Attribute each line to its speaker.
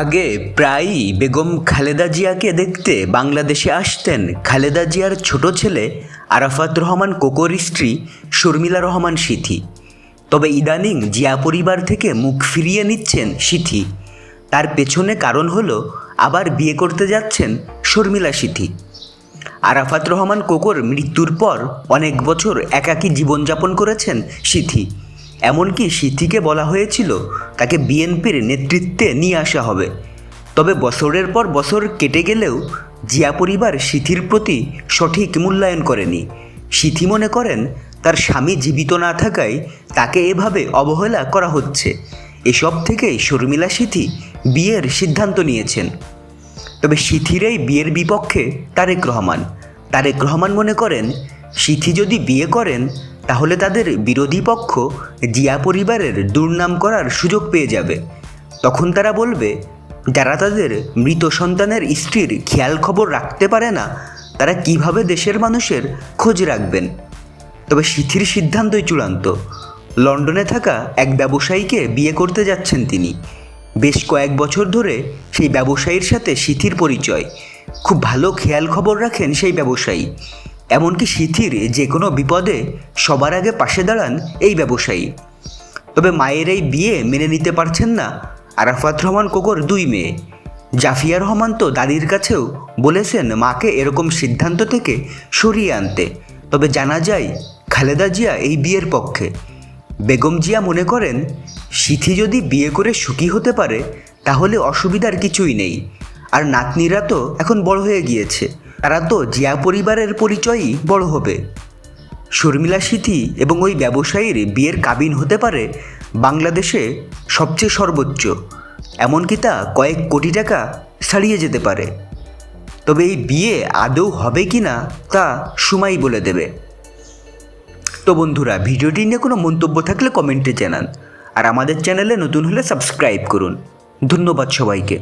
Speaker 1: আগে প্রায়ই বেগম খালেদা জিয়াকে দেখতে বাংলাদেশে আসতেন খালেদা জিয়ার ছোট ছেলে আরাফাত রহমান কোকোর স্ত্রী শর্মিলা রহমান সিথি। তবে ইদানিং জিয়া পরিবার থেকে মুখ ফিরিয়ে নিচ্ছেন সিথি। তার পেছনে কারণ হলো আবার বিয়ে করতে যাচ্ছেন শর্মিলা সিথি। আরাফাত রহমান কোকোর মৃত্যুর পর অনেক বছর একাকী জীবনযাপন করেছেন সিথি। এমনকি সিথিকে বলা হয়েছিল তাকে বিএনপির নেতৃত্বে নিয়ে আসা হবে। তবে বছরের পর বছর কেটে গেলেও জিয়া পরিবার সিথির প্রতি সঠিক মূল্যায়ন করেনি। সিথি মনে করেন, তার স্বামী জীবিত না থাকায় তাকে এভাবে অবহেলা করা হচ্ছে। এসব থেকেই শর্মিলা সিথি বিয়ের সিদ্ধান্ত নিয়েছেন। তবে সিথির এই বিয়ের বিপক্ষে তারেক রহমান। তারেক রহমান মনে করেন সিথি যদি বিয়ে করেন তাহলে তাদের বিরোধী পক্ষ জিয়া পরিবারের দুর্নাম করার সুযোগ পেয়ে যাবে। তখন তারা বলবে, যারা তাদের মৃত সন্তানের স্ত্রীর খেয়াল খবর রাখতে পারে না, তারা কীভাবে দেশের মানুষের খোঁজ রাখবেন? তবে সিথির সিদ্ধান্তই চূড়ান্ত। লন্ডনে থাকা এক ব্যবসায়ীকে বিয়ে করতে যাচ্ছেন তিনি। বেশ কয়েক বছর ধরে সেই ব্যবসায়ীর সাথে সিথির পরিচয়। খুব ভালো খেয়াল খবর রাখেন সেই ব্যবসায়ী। এমনকি সিথির যে কোনো বিপদে সবার আগে পাশে দাঁড়ান এই ব্যবসায়ী। তবে মায়ের এই বিয়ে মেনে নিতে পারছেন না আরাফাত রহমান কোকর দুই মেয়ে। জাফিয়া রহমান তো দাদির কাছেও বলেছেন মাকে এরকম সিদ্ধান্ত থেকে সরিয়ে আনতে। তবে জানা যায়, খালেদা জিয়া এই বিয়ের পক্ষে। বেগম জিয়া মনে করেন সিথি যদি বিয়ে করে সুখী হতে পারে, তাহলে অসুবিধার কিছুই নেই। আর নাতনিরা তো এখন বড় হয়ে গিয়েছে। তারা তো জিয়া পরিবারের পরিচয়ই বড় হবে। শর্মিলা সিথি এবং ওই ব্যবসায়ীর বিয়ের কাবিন হতে পারে বাংলাদেশে সবচেয়ে সর্বোচ্চ, এমনকি তা কয়েক কোটি টাকা ছাড়িয়ে যেতে পারে। তবে এই বিয়ে আদৌ হবে কি না তা সময় বলে দেবে। তো বন্ধুরা, ভিডিওটি নিয়ে কোনো মন্তব্য থাকলে কমেন্টে জানান। আর আমাদের চ্যানেলে নতুন হলে সাবস্ক্রাইব করুন। ধন্যবাদ সবাইকে।